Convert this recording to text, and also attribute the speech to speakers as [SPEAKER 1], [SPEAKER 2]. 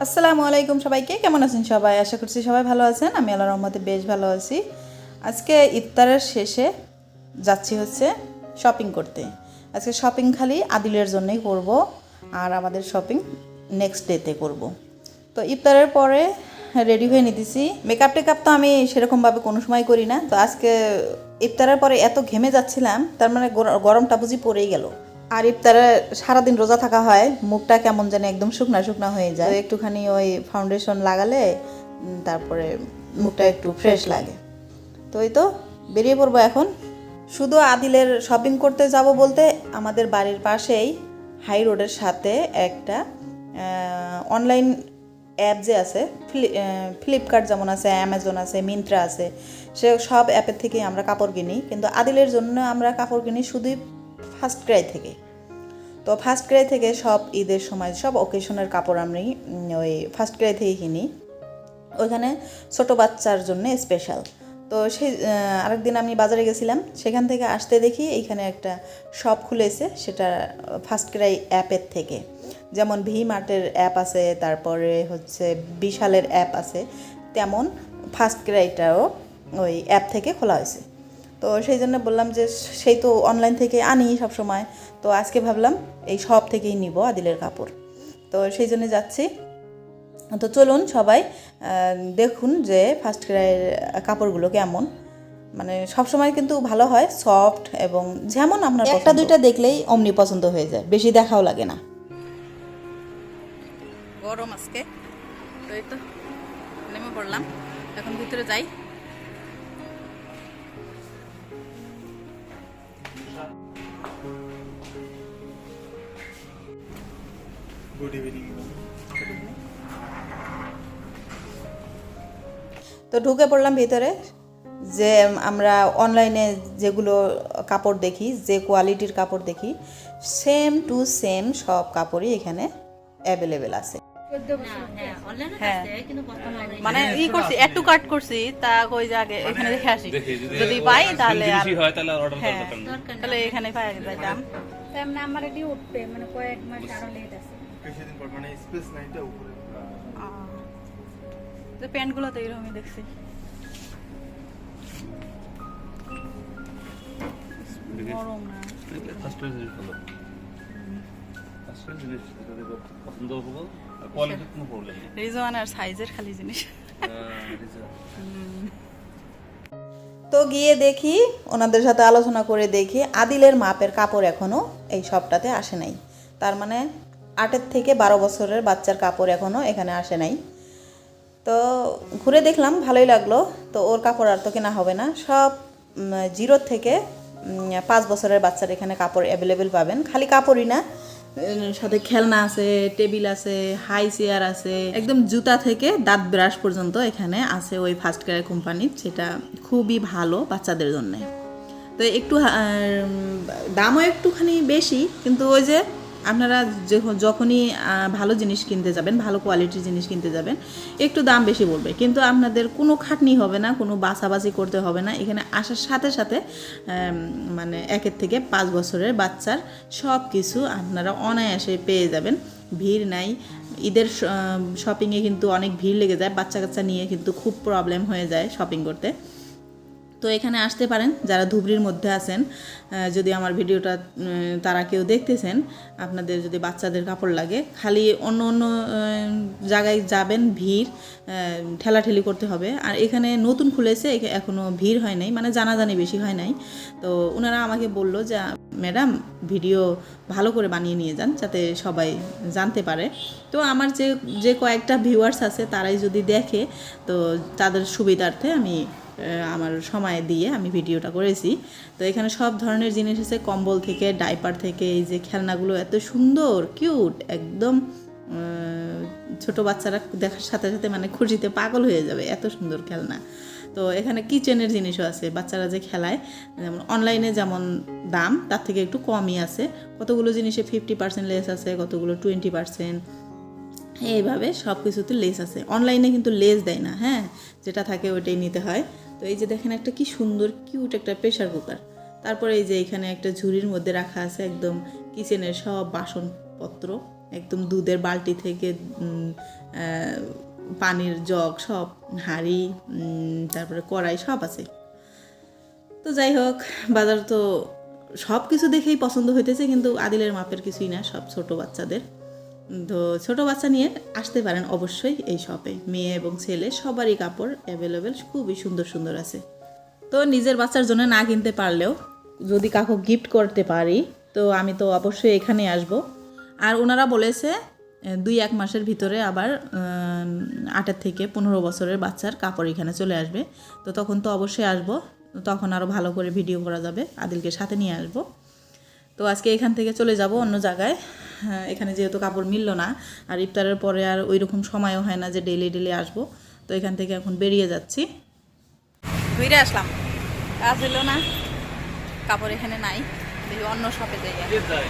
[SPEAKER 1] আসসালামু আলাইকুম সবাইকে, কেমন আছেন সবাই? আশা করছি সবাই ভালো আছেন, আমি আল্লাহ রহমতে বেশ ভালো আছি। আজকে ইফতারের শেষে যাচ্ছি হচ্ছে শপিং করতে। আজকে শপিং খালি আদিলের জন্যই করব, আর আমাদের শপিং নেক্সট ডেতে করব। তো ইফতারের পরে রেডি হয়ে নিতেছি। মেকআপ টেকআপ তো আমি সেরকমভাবে কোনো সময় করি না। তো আজকে ইফতারের পরে এত ঘেমে যাচ্ছিলাম, তার মানে গর- গরমটা বুঝি পড়েই গেল। আর ইফতারে সারাদিন রোজা থাকা হয়, মুখটা কেমন যেন একদম শুকনা শুকনা হয়ে যায়। একটুখানি ওই ফাউন্ডেশন লাগালে তারপরে মুখটা একটু ফ্রেশ লাগে। তো এই তো, বেরিয়ে পড়ব এখন। শুধু আদিলের শপিং করতে যাব বলতে আমাদের বাড়ির পাশেই হাই রোডের সাথে একটা অনলাইন অ্যাপ যে আছে ফ্লিপকার্ট যেমন আছে অ্যামাজন আছে মিন্ত্রা আছে, সে সব অ্যাপের থেকেই আমরা কাপড় কিনি। কিন্তু আদিলের জন্য আমরা কাপড় কিনি শুধুই ফার্স্ট ক্রাই থেকে। তো ফার্স্ট ক্রাই থেকে সব ঈদের সময় সব ওকেশনের কাপড় আমি ওই ফার্স্ট ক্রাই থেকেই কিনি। ওইখানে ছোট বাচ্চার জন্য স্পেশাল তো সেই আরেকদিন আমি বাজারে গেছিলাম, সেখান থেকে আসতে দেখি এইখানে একটা শপ খুলেছে, সেটা ফার্স্ট ক্রাই অ্যাপের থেকে। যেমন ভি মার্টের অ্যাপ আছে, তারপরে হচ্ছে বিশালের অ্যাপ আছে, তেমন ফার্স্ট ক্রাইটাও ওই অ্যাপ থেকে খোলা হয়েছে। তো সেই জন্য বললাম যে সেই তো অনলাইন থেকে আনি সব সময় তো আজকে ভাবলাম এই সব থেকেই নিব আদিলের কাপড়। তো সেই জন্য যাচ্ছি। তো চলুন সবাই দেখুন যে ফার্স্ট ক্রাইয়ের কাপড়গুলো কেমন। মানে সবসময় কিন্তু ভালো হয় সফট এবং যেমন আপনার একটা দুইটা দেখলেই অমনি পছন্দ হয়ে যায় বেশি দেখাও লাগে না। গরম আজকে তো এই তো নেমে পড়লাম। এখন ভিতরে যাই।
[SPEAKER 2] গুড ইভিনিং
[SPEAKER 1] তো ঢুকে পড়লাম ভিতরে যে আমরা অনলাইনে যেগুলো কাপড় দেখি যে কোয়ালিটির কাপড় দেখি সেম টু সেম সব কাপড়ই এখানে অ্যাভেলেবেল আছে। হ্যাঁ মানে ই করছি একটু কাট করছি তা কই জাগে এখানে দেখে আসি। যদি পাই তাহলে আর
[SPEAKER 2] হয় তাহলে অর্ডার
[SPEAKER 1] হ্যাঁ তাহলে এখানে পাই
[SPEAKER 3] আমার এটি উঠবে মানে কয়েক মাস আরও লেট আছে।
[SPEAKER 2] কিছুদিন পর মানে স্পেস নাইটা উপরে।
[SPEAKER 1] তো প্যান্টগুলো তো এরকমই দেখছি। গরম না।
[SPEAKER 2] ফার্স্ট জিনিস ভালো ফার্স্ট জিনিস পছন্দ হব আর কোয়ালিটি কোনো প্রবলেম নেই
[SPEAKER 1] রিজওয়ান আর সাইজের খালি জিনিস। তো গিয়ে দেখি ওনাদের সাথে আলোচনা করে দেখি। আদিলের মাপের কাপড় এখনও এই সবটাতে আসে নাই। তার মানে আটের থেকে বারো বছরের বাচ্চার কাপড় এখনও এখানে আসে নাই। তো ঘুরে দেখলাম, ভালোই লাগল। তো ওর কাপড় আর তো কেনা হবে না। সব জিরো থেকে পাঁচ বছরের বাচ্চার এখানে কাপড় অ্যাভেলেবেল পাবেন। খালি কাপড়ই না সাথে খেলনা আছে, টেবিল আছে হাই চেয়ার আছে, একদম জুতা থেকে দাঁত ব্রাশ পর্যন্ত এখানে আছে ওই ফার্স্ট কেয়ার কোম্পানির যেটা খুবই ভালো বাচ্চাদের জন্যে। তো একটু দামও একটুখানি বেশি, কিন্তু ওই যে আপনারা যখন- যখনই ভালো জিনিস কিনতে যাবেন, ভালো কোয়ালিটির জিনিস কিনতে যাবেন, একটু দাম বেশি পড়বে কিন্তু আপনাদের কোনো খাটনি হবে না, কোনো বাছাবাছি করতে হবে না। এখানে আসার সাথে সাথে মানে একের থেকে পাঁচ বছরের বাচ্চার সব কিছু আপনারা অনায়াসে পেয়ে যাবেন। ভিড় নাই। ঈদের শপিংয়ে কিন্তু অনেক ভিড় লেগে যায়। বাচ্চা কাচ্চা নিয়ে কিন্তু খুব প্রবলেম হয়ে যায় শপিং করতে। তো এখানে আসতে পারেন, যারা ধুবড়ির মধ্যে আছেন যদি আমার ভিডিওটা তারা কেউ দেখতেছেন, আপনাদের যদি বাচ্চাদের কাপড় লাগে, খালি অন্য অন্য জায়গায় যাবেন, ভিড় ঠেলাঠেলি করতে হবে। আর এখানে নতুন খুলেছে, এখে- এখনও ভিড় হয় নাই মানে জানাজানি বেশি হয় নাই। তো ওনারা আমাকে বলল যে, ম্যাডাম, ভিডিও ভালো করে বানিয়ে নিয়ে যান, যাতে সবাই জানতে পারে। তো আমার যে যে কয়েকটা ভিউয়ার্স আছে, তারাই যদি দেখে, তো তাদের সুবিধার্থে আমি আমার সময় দিয়ে আমি ভিডিওটা করেছি। তো এখানে সব ধরনের জিনিস আছে, কম্বল থেকে, ডাইপার থেকে, এই যে খেলনাগুলো এত সুন্দর, কিউট, একদম ছোট বাচ্চারা দেখার সাথে সাথে মানে খুশিতে পাগল হয়ে যাবে, এত সুন্দর খেলনা। তো এখানে কিচেনের জিনিসও আছে, বাচ্চারা যে খেলায়, যেমন অনলাইনে যেমন দাম, তার থেকে একটু কমই আছে। কতগুলো জিনিসে ফিফটি পার্সেন্ট লেস আছে, কতগুলো টোয়েন্টি পার্সেন্ট এইভাবে সব কিছুতে লেস আছে অনলাইনে কিন্তু লেস দেয় না হ্যাঁ? যেটা থাকে ওইটাই নিতে হয়। এই যে দেখেন একটা কি সুন্দর কিউট একটা প্রেশার কুকার তারপরে এই যে এখানে একটা ঝুড়ির মধ্যে রাখা আছে একদম কিচেনের সব বাসনপত্র, একদম দুধের বালতি থেকে পানির জগ সব, হাঁড়ি তারপরে কড়াই সব আছে। তো যাই হোক, বাজার তো সব কিছু দেখেই পছন্দ হইতেছে, কিন্তু আদিলের মাপের কিছুই না, সব ছোট বাচ্চাদের। তো ছোট বাচ্চা নিয়ে আসতে পারেন অবশ্যই এই শপে মেয়ে এবং ছেলে, সবারই কাপড় অ্যাভেলেবেল খুবই সুন্দর সুন্দর আছে। তো নিজের বাচ্চার জন্য না কিনতে পারলেও যদি কাকু গিফট করতে পারি, তো আমি তো অবশ্যই এখানে আসব। আর ওনারা বলেছে, দুই এক মাসের ভিতরে আবার আটের থেকে পনেরো বছরের বাচ্চার কাপড় এখানে চলে আসবে। তো তখন তো অবশ্যই আসব। তখন আরও ভালো করে ভিডিও করা যাবে। আদিলকে সাথে নিয়ে আসব। তো আজকে এখান থেকে চলে যাব অন্য জায়গায়। হ্যাঁ, এখানে যেহেতু কাপড় মিলল না আর ইফতারের পরে আর ওই রকম সময়ও হয় না যে ডেলি ডেলি আসব। তো এখান থেকে এখন বেরিয়ে যাচ্ছি। ঘুরে আসলাম। কাজ হলো না কাপড় এখানে নাই দেখি অন্য শপে যাই